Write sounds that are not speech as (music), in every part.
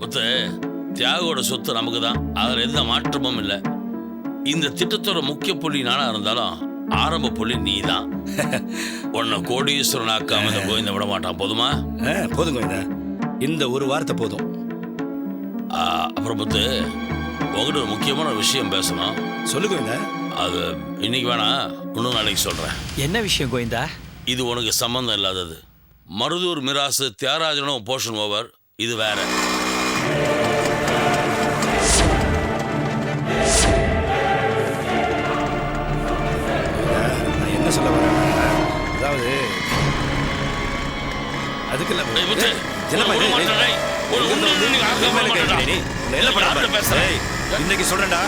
முத்து தியாகோட சொத்து நமக்கு தான் அதில் எந்த மாற்றமும் இல்லை. இந்த திட்டத்தோட முக்கிய புள்ளி நானா இருந்தாலும் ஆரம்ப புள்ளி நீ தான் (laughs) உன்னை கோடீஸ்வரன் ஆக்காம இந்த கோவிந்த விட மாட்டான் போதுமா? போதும் கோவிந்தா இந்த ஒரு வார்த்தை போதும். அப்புறம் முத்து உங்ககிட்ட ஒரு முக்கியமான ஒரு விஷயம் பேசணும். சொல்லு கோவிந்தா அது இன்னைக்கு வேணாம் இன்னும் நாளைக்கு சொல்கிறேன் என்ன விஷயம் கோவிந்தா? இது உனக்கு சம்மந்தம் இல்லாதது. மருதூர் மிராசு தியாகராஜனும் போர்ஷன் ஓவர் இது வேற. என்ன பண்ண யார்கிட்ட பாரு? பேசுற? ஏய், இன்னைக்கு சொல்றேன்டா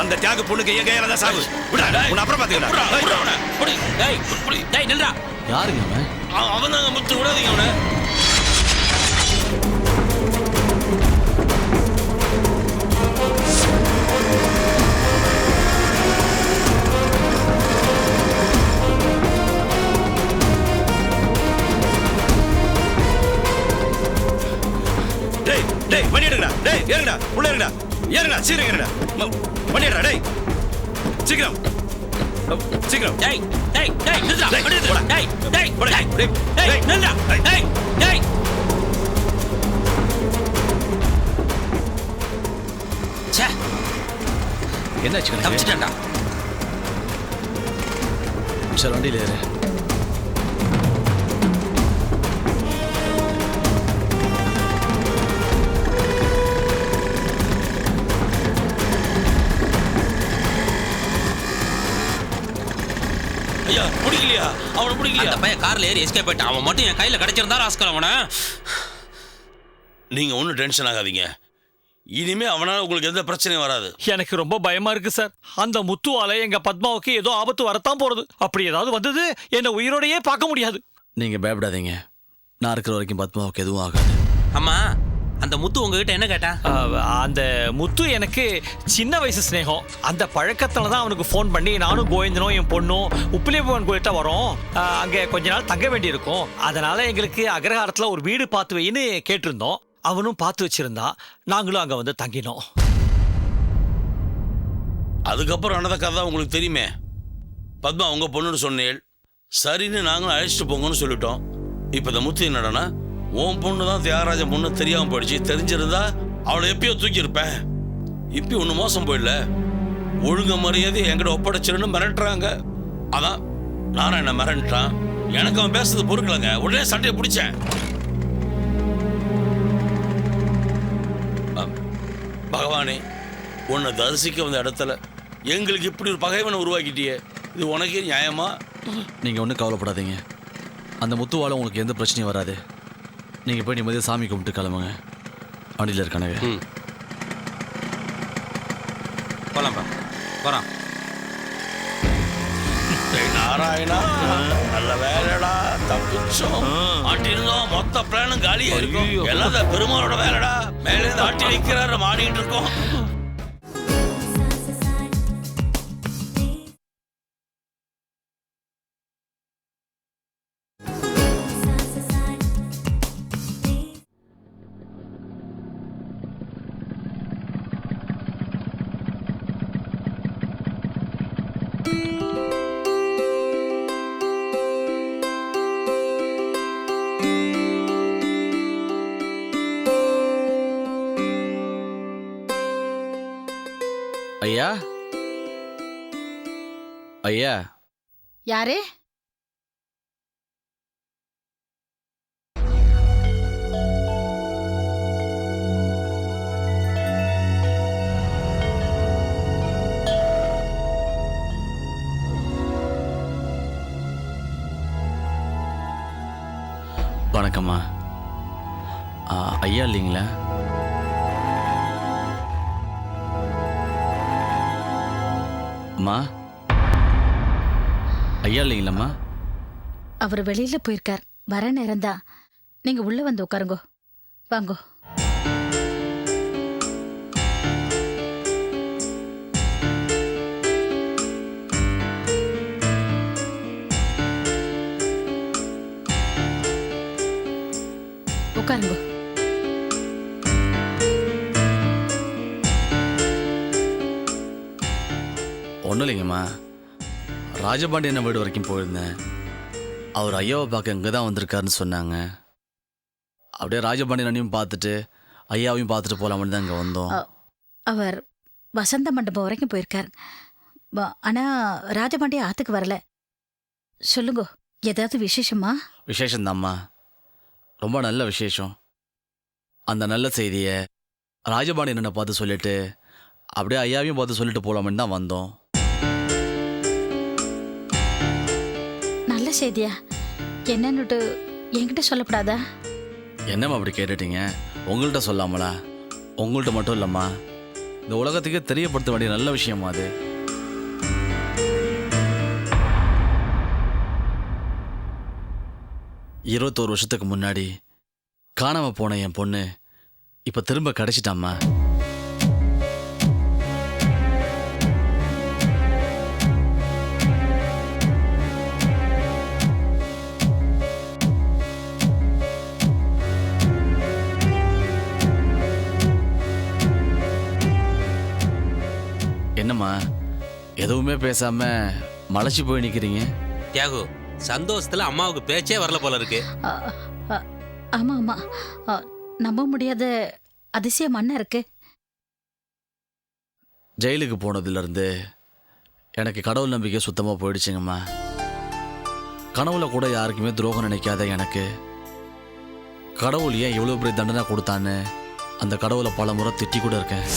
அந்த தியாக பொண்ணுக்கு என் கையால தான் சாவு. விடா டேய், உன்னை அப்புறம் நில்றா. யாருங்க அவன்? அவன் அவன் தாங்க முத்து விடாதீங்க அவனை. டேய் டேய் வண்டி எடுங்கடா. டேய் ஏறுங்கடா. உள்ள ஏறுங்கடா. ஏறுங்கடா சீக்கிரம் ஏறுங்கடா. வண்டி எடுடா டேய். சீக்கிரம். சீக்கிரம். டேய் டேய் டேய் டேய், நில்றா. போடா. டேய் டேய். டேய் டேய், டேய் டேய். டேய். ச்சே. என்னாச்சு தப்பிச்சிட்டேன்டா. சார் வண்டியில் ஏறு. அவனை பிடிக்கலையா? அந்த பையன் கார்ல ஏறி எஸ்கேப் ஆயிட்டான். அவன் மட்டும் என் கையில கிடைச்சிருந்தா ராஸ்கல் அவனை. நீங்க ஒன்றும் டென்ஷன் ஆகாதீங்க. இனிமே அவனால உங்களுக்கு எந்த பிரச்சனையும் வராது. எனக்கு ரொம்ப பயமா இருக்கு சார் அந்த முத்துவால எங்க பத்மாவுக்கு ஏதோ ஆபத்து வரத்தான் போறது. அப்படி ஏதாவது வந்தது என்ன உயிரோடையே பார்க்க முடியாது. நீங்கள் பயப்படாதீங்க. நான் இருக்கிற வரைக்கும் பத்மாவுக்கு எதுவும் ஆகாது. அம்மா அந்த முத்து உங்ககிட்ட என்ன கேட்டான் அந்த முத்து எனக்கு சின்ன வயசு சிநேகம். அந்த பழக்கத்துல தான் அவனுக்கு ஃபோன் பண்ணி நானும் கோவிந்தனும் என் பொண்ணும் உப்பிலியப்பவன் கோயில்கிட்ட வரோம். அங்க கொஞ்ச நாள் தங்க வேண்டியிருக்கும். அதனால எங்களுக்கு அக்ரஹாரத்துல ஒரு வீடு பார்த்து வைன்னு கேட்டிருந்தோம். அவனும் பார்த்து வச்சிருந்தான் நாங்களும் அங்க வந்து தங்கினோம். அதுக்கப்புறம் நடந்த கதை உங்களுக்கு தெரியுமே. பத்மா உங்க பொண்ணுன்னு சொன்னேள் சரின்னு நாங்களும் அழைச்சிட்டு போங்கன்னு சொல்லிட்டோம். இப்போ இந்த முத்து என்னடனா உன் பொண்ணு தான் தியாகராஜன் பொண்ணு தெரியாம போயிடுச்சு. தெரிஞ்சிருந்தா அவளை எப்பயோ தூக்கியிருப்பேன் இப்போ ஒன்றும் மோசம் போயிடல. ஒழுங்க மரியாதை என்கிட்ட ஒப்படைச்சிருன்னு மிரட்டுறாங்க. அதான் நானும் என்ன மிரண்டான் எனக்கு அவன் பேசுறது பொறுக்கலங்க. உடனே சண்டையை பிடிச்சேன். பகவானே உன்னை தரிசிக்க வந்த இடத்துல எங்களுக்கு இப்படி ஒரு பகைவனை உருவாக்கிட்டியே. இது உனக்கே நியாயமா? நீங்கள் ஒன்றும் கவலைப்படாதீங்க. அந்த முத்துவால உங்களுக்கு எந்த பிரச்சனையும் வராது. நீங்கள் போய் நிம்மதியாக சாமி கும்பிட்டு கிளம்புங்க. வண்டியில் இருக்கானுங்க ம். போலாம்ப்பா டேய் நாராயணா நல்ல வேலைடா தப்பிச்சோம். ஆட்டி இருந்தோம் மொத்த பிளானும் காலியா இருக்கும் எல்லாம் இந்த பெருமாளோட வேலைடா. மேலே இருந்து ஆட்டி வைக்கிறாரு மாடிட்டு இருக்கோம். ஐயா? ஐயா? யாரு? வணக்கம்மா. ஐயா இல்லைங்களா? அம்மா ஐயா இல்லைங்களம்மா? அவர் வெளியில போயிருக்கார். வர நேரம் தான் நீங்க உள்ள வந்து உட்காருங்கோ. வாங்கோ. உட்காருங்கோ. ஒன்றும் இல்லைங்கம்மா. ராஜபாண்டியன் வீடு வரைக்கும் போயிருந்தேன். அவர் ஐயாவை பார்க்க இங்கே தான் வந்திருக்காருன்னு சொன்னாங்க. அப்படியே ராஜபாண்டியனையும் பார்த்துட்டு ஐயாவையும் பார்த்துட்டு போகலாம்னு தான் இங்கே வந்தோம். அவர் வசந்த மண்டபம் வரைக்கும் போயிருக்கார். வ- ஆனா ராஜபாண்டிய ஆத்துக்கு வரல. சொல்லுங்க ஏதாவது விசேஷமா? விசேஷம்தாம்மா. ரொம்ப நல்ல விசேஷம். அந்த நல்ல செய்தியை ராஜபாண்டியனை பார்த்து சொல்லிட்டு அப்படியே ஐயாவையும் பார்த்து சொல்லிட்டு போகலாம்னு தான் வந்தோம். நல்ல செய்தியா? என்னன்னுட்டு என்கிட்ட சொல்லப்படாதா. என்னம்மா அப்படி கேட்டுட்டீங்க? உங்கள்கிட்ட சொல்லாமலா? உங்கள்கிட்ட மட்டும் இல்லைம்மா. இந்த உலகத்துக்கே தெரியப்படுத்த வேண்டிய நல்ல விஷயமா அது. இருபத்தோரு வருஷத்துக்கு முன்னாடி காணாமல் போன என் பொண்ணு இப்போ திரும்ப கிடச்சிட்டாம்மா. என்னம்மா? எதுவுமே பேசாம மலைச்சு போய் நிக்கிறீங்க? தியாகு சந்தோஷத்துல அம்மாவுக்கு பேச்சே வரல போல இருக்கு. ஆமா ஆமா. நம்ப முடியாத அதிசயம் மண்ணா இருக்கு. ஜெயிலுக்கு போனதுலேருந்து எனக்கு கடவுள் நம்பிக்கை சுத்தமாக போயிடுச்சுங்கம்மா. கனவுல கூட யாருக்குமே துரோகம் நினைக்காத எனக்கு கடவுள் ஏன் இவ்வளோ பெரிய தண்டனை கொடுத்தான்னு அந்த கடவுளை பல முறை திட்டி கூட இருக்கேன்.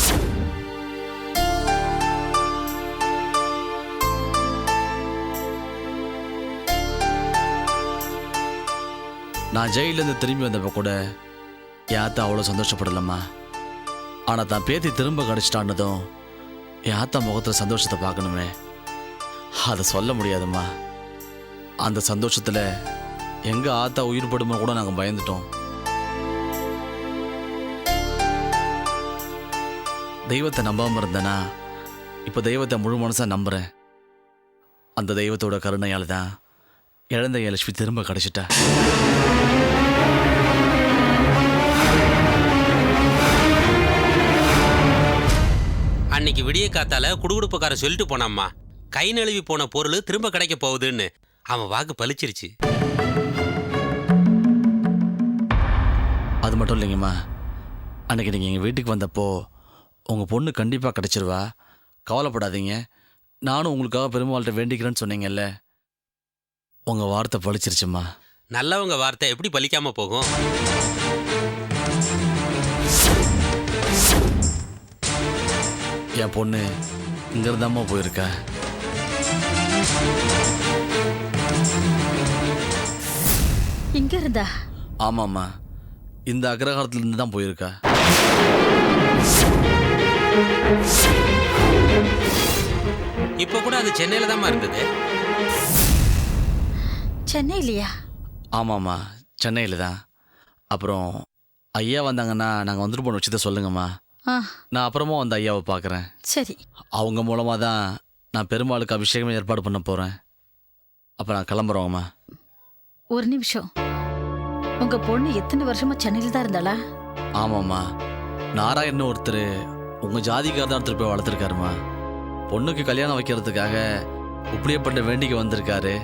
நான் ஜெயிலேருந்து திரும்பி வந்தப்போ கூட என் ஆத்தா அவ்வளோ சந்தோஷப்படலம்மா. ஆனால் தான் பேத்தி திரும்ப கிடச்சிட்டான்னதும் என் ஆத்தா முகத்தில் சந்தோஷத்தை பார்க்கணுமே. அதை சொல்ல முடியாதும்மா. அந்த சந்தோஷத்தில் எங்கள் ஆத்தா உயிர் படுமோ கூட நாங்கள் பயந்துட்டோம். தெய்வத்தை நம்பாமல் இருந்தேனா இப்போ தெய்வத்தை முழு மனசாக நம்புகிறேன் அந்த தெய்வத்தோட கருணையால் தான் இழந்த லட்சுமி திரும்ப கிடச்சிட்டா. அன்னைக்கு விடிய காத்தால குடுகுடுப்புக்காரன் சொல்லிட்டு போனாம்மா. கை நழுவி போன பொருள் திரும்ப கிடைக்க போகுதுன்னு. அவன் வாக்கு பலிச்சிருச்சு அது மட்டும் இல்லைங்கம்மா. அன்னைக்கு நீங்கள் எங்கள் வீட்டுக்கு வந்தப்போ உங்கள் பொண்ணு கண்டிப்பாக கிடச்சிருவா. கவலைப்படாதீங்க. நானும் உங்களுக்காக பெருமாள்கிட்ட வேண்டிக்கிறேன்னு சொன்னீங்கல்ல. உங்கள் வார்த்தை பழிச்சிருச்சும்மா. நல்லவங்க வார்த்தை எப்படி பலிக்காம போகும்? என் பொண்ணு இங்கிருந்தாம்மா போயிருக்கா. இங்க இருந்தா ஆமாம்மா. இந்த அக்ரஹாரத்துலேருந்து தான் போயிருக்கா. இப்ப கூட அது சென்னையில தாம்மா இருந்தது. சென்னையிலையா? ஆமாம்மா. சென்னையில் தான் அப்புறம் ஐயா வந்தாங்கன்னா நாங்கள் வந்துட்டு போன வச்சதை சொல்லுங்கம்மா. நான் அப்புறமா வந்து ஐயாவை பார்க்குறேன். சரி. அவங்க மூலமாக தான் நான் பெருமாளுக்கு அபிஷேகம் ஏற்பாடு பண்ண போகிறேன் அப்போ நான் கிளம்புறோங்கம்மா ஒரு நிமிஷம். உங்க பொண்ணு எத்தனை வருஷமா சென்னையில தான் இருந்தாளா? ஆமாம்மா. நாராயணன் ஒருத்தர் உங்கள் ஜாதிக்கார தான் ஒருத்தர் போய் வளர்த்துருக்காருமா பொண்ணுக்கு கல்யாணம் வைக்கிறதுக்காக உப்பிலியப்பட்ட வேண்டிக்கு வந்திருக்காரு.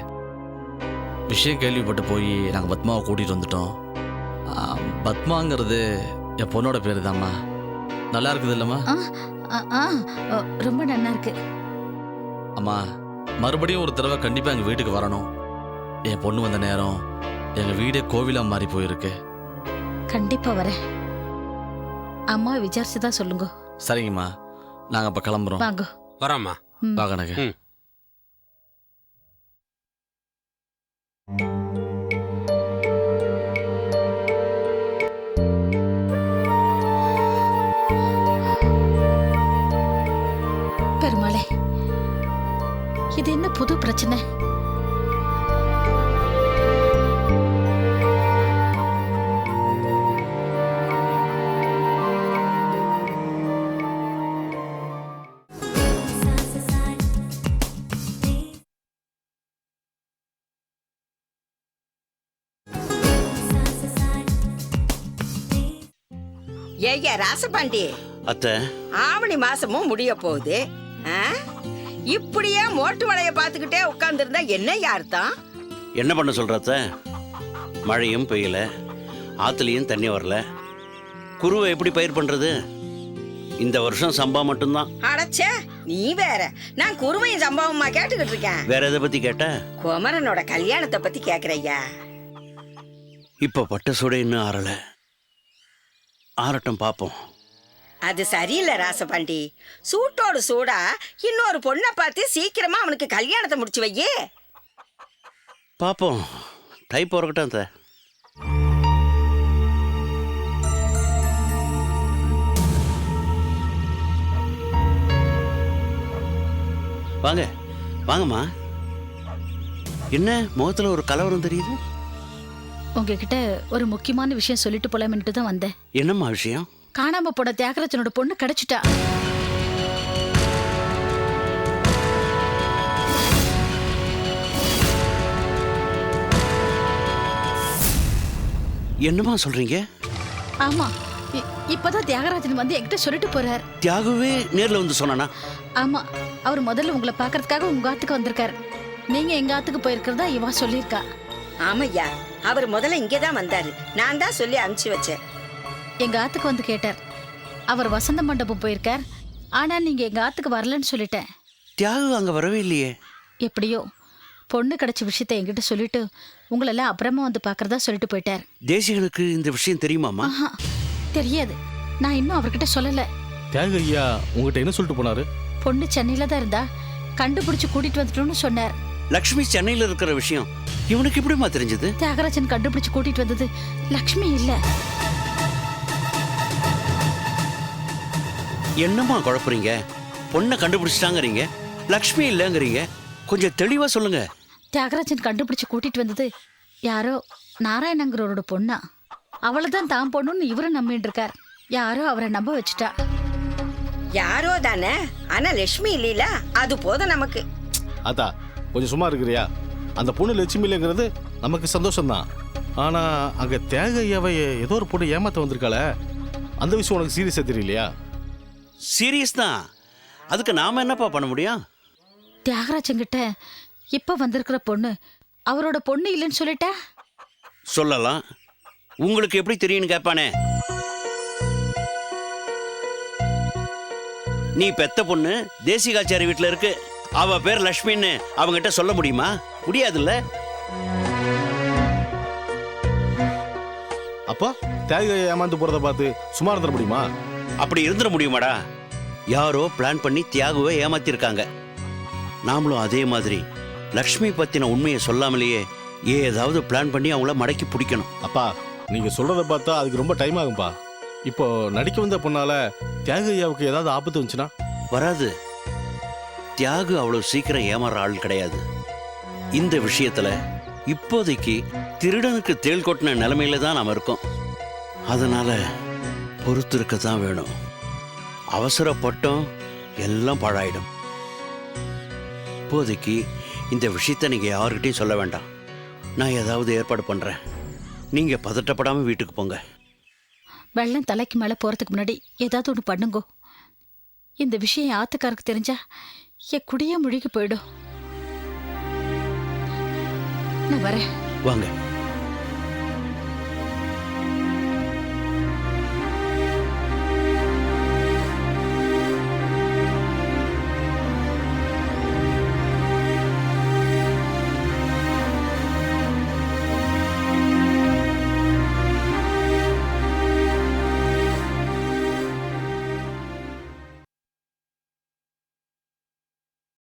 விஷயம் கேள்விப்பட்டு போய் நாங்கள் பத்மாவை கூட்டிகிட்டு வந்துட்டோம். பத்மாங்கிறது என் பொண்ணோட பேர் தாம்மா நல்லா இருக்குது இல்லைம்மா? ரொம்ப நன்னா இருக்கு. அம்மா மறுபடியும் ஒரு தடவை கண்டிப்பாக எங்கள் வீட்டுக்கு வரணும். என் பொண்ணு வந்த நேரம் எங்கள் வீடே கோவிலாக மாறி போயிருக்கு. கண்டிப்பா வரேன். அம்மா விசாரிச்சு தான் சொல்லுங்க. சரிங்கம்மா. நாங்கள் இப்போ கிளம்புறோம். வாங்க. வரோம்மா. வா ஏய்யா ராசபாண்டி. அத்தை. ஆவணி மாசமும் முடிய போகுது? இப்படியே மோட்டு வலைய பார்த்துக்கிட்டே உட்காந்துருந்தா என்ன அர்த்தம் என்ன பண்ண சொல்றத மழையும் பெய்யல. ஆத்துலயும் தண்ணி வரல. குருவை எப்படி பயிர் பண்றது? இந்த வருஷம் சம்பா மட்டும்தான். அடச்சே நீ வேற. நான் குருவையும் சம்பவமா கேட்டுக்கிட்டு இருக்கேன். வேற எதை பத்தி கேட்ட? குமரனோட கல்யாணத்தை பத்தி கேக்குறையா இப்ப பட்ட சூட இன்னும் ஆறல. ஆறட்டும் பாப்போம். அது சரியில்லை ராசபாண்டி. சூட்டோடு சூடா இன்னொரு பொண்ணை பார்த்து சீக்கிரமா அவனுக்கு கல்யாணத்தை முடிச்சு வையே. பாப்போம். டைப் பிறக்கட்டும் அந்த வாங்க வாங்கம்மா. என்ன முகத்துல ஒரு கலவரம் தெரியுது? உங்ககிட்ட ஒரு முக்கியமான விஷயம் சொல்லிட்டு போலாமன்ட்டு தான் வந்தேன். என்னம்மா விஷயம்? காணாம போன தியாகராஜனோட பொண்ணு கிடைச்சிட்டா. என்னம்மா சொல்றீங்க? ஆமா இ- இப்பதான் தியாகராஜன் வந்து என்கிட்ட சொல்லிட்டு போறார். தியாகுவே நேர்ல வந்து சொன்னானா? ஆமா அவர் முதல்ல உங்களை பார்க்கறதுக்காக உங்க ஆத்துக்கு வந்திருக்காரு. நீங்க எங்க ஆத்துக்கு போயிருக்கிறதா இவா சொல்லியிருக்கா. ஆமையா அவர் முதல்ல இங்கதான் வந்தாரு. நான் தான் சொல்லி அனுப்பிச்சு வச்சேன். எங்க ஆத்துக்கு வந்து கேட்டார். அவர் வசந்த மண்டபம் போயிருக்கார். ஆனா நீங்க எங்க ஆத்துக்கு வரலன்னு சொல்லிட்டேன். தியாகு அங்க வரவே இல்லையே. எப்படியோ பொண்ணு கிடைச்ச விஷயத்த என்கிட்ட சொல்லிட்டு உங்களெல்லாம் அப்புறமா வந்து பார்க்கறதா சொல்லிட்டு போயிட்டார். தேசிகனுக்கு இந்த விஷயம் தெரியுமாம்மா? ஆஹா தெரியாது. நான் இன்னும் அவர்கிட்ட சொல்லல. தியாக ஐயா உங்ககிட்ட என்ன சொல்லிட்டு போனாரு? பொண்ணு சென்னையில தான் இருந்தா கண்டுபிடிச்சு கூட்டிட்டு வந்துட்டோம்னு சொன்னார். லக்ஷ்மி சென்னையில இருக்கிற விஷயம் இவனுக்கு எப்படிம்மா தெரிஞ்சது? தியாகராஜன் கண்டுபிடிச்சு கூட்டிட்டு வந்தது லக்ஷ்மி இல்ல. என்னம்மா குழப்புறீங்க? பொண்ணை கண்டுபிடிச்சிட்டாங்கறீங்க. லக்ஷ்மி இல்லைங்கிறீங்க. கொஞ்சம் தெளிவா சொல்லுங்க. தியாகராஜன் கண்டுபிடிச்சு கூட்டிட்டு வந்தது யாரோ நாராயணங்கிறவரோட பொண்ணா. அவளை தான் தான் பொண்ணுன்னு இவரும் நம்பிட்டு இருக்கார் யாரோ அவரை நம்ப வச்சுட்டா. யாரோ தானே? ஆனா லட்சுமி இல்லைல. அது போதும் நமக்கு. அதா கொஞ்சம் சும்மா இருக்கிறியா? அந்த பொண்ணு லட்சுமி இல்லைங்கிறது நமக்கு சந்தோஷம்தான். ஆனா அங்க தியாக ஐயாவை ஏதோ ஒரு பொண்ணு ஏமாத்த வந்திருக்காளே. அந்த விஷயம் உனக்கு சீரியஸா தெரியலையா? சீரியஸ் தான் அதுக்கு நாம என்னப்பா பண்ண முடியும்? தியாகராஜன் கிட்ட இப்ப வந்திருக்கிற பொண்ணு அவரோட பொண்ணு இல்லைன்னு சொல்லிட்டா? சொல்லலாம். உங்களுக்கு எப்படி தெரியும்னு கேட்பானே? நீ பெத்த பொண்ணு தேசிகாச்சாரி வீட்டில் இருக்கு. அவ பேர் லக்ஷ்மின்னு அவங்ககிட்ட சொல்ல முடியுமா? முடியாதுல்ல? அப்பா தியாக ஐயா ஏமாந்து போறத பார்த்து சும்மா இருந்துட முடியுமா? அப்படி இருந்துட முடியுமாடா. யாரோ பிளான் பண்ணி தியாகுவை ஏமாத்திருக்காங்க. நாமளும் அதே மாதிரி லக்ஷ்மி பத்தின உண்மையை சொல்லாமலேயே ஏதாவது பிளான் பண்ணி அவங்கள மடக்கி பிடிக்கணும். அப்பா நீங்க சொல்றத பார்த்தா அதுக்கு ரொம்ப டைம் ஆகும்பா. இப்போ நடிக்க வந்த பொண்ணால தியாக ஐயாவுக்கு ஏதாவது ஆபத்து வந்துச்சுன்னா? வராது. தியாகு அவ்வளவு சீக்கிரம் ஏமாற ஆள் கிடையாது. இந்த விஷயத்துல இப்போதைக்கு திருடனுக்கு தேள் கொட்டின நிலைமையில தான் நாம் இருக்கோம். அதனால பொறுத்திருக்க தான் வேணும். அவசரப்பட்டோம் எல்லாம் பாழாயிடும். இப்போதைக்கு இந்த விஷயத்த நீங்கள் யாருக்கிட்டையும் சொல்ல வேண்டாம். நான் ஏதாவது ஏற்பாடு பண்ணுறேன் நீங்கள் பதட்டப்படாமல் வீட்டுக்கு போங்க. வெள்ளம் தலைக்கு மேலே போகிறதுக்கு முன்னாடி ஏதாவது ஒன்று பண்ணுங்கோ. இந்த விஷயம் என் ஆத்துக்காருக்கு தெரிஞ்சா என் குடியே முழுகி போயிடும். நான் வரேன். வாங்க.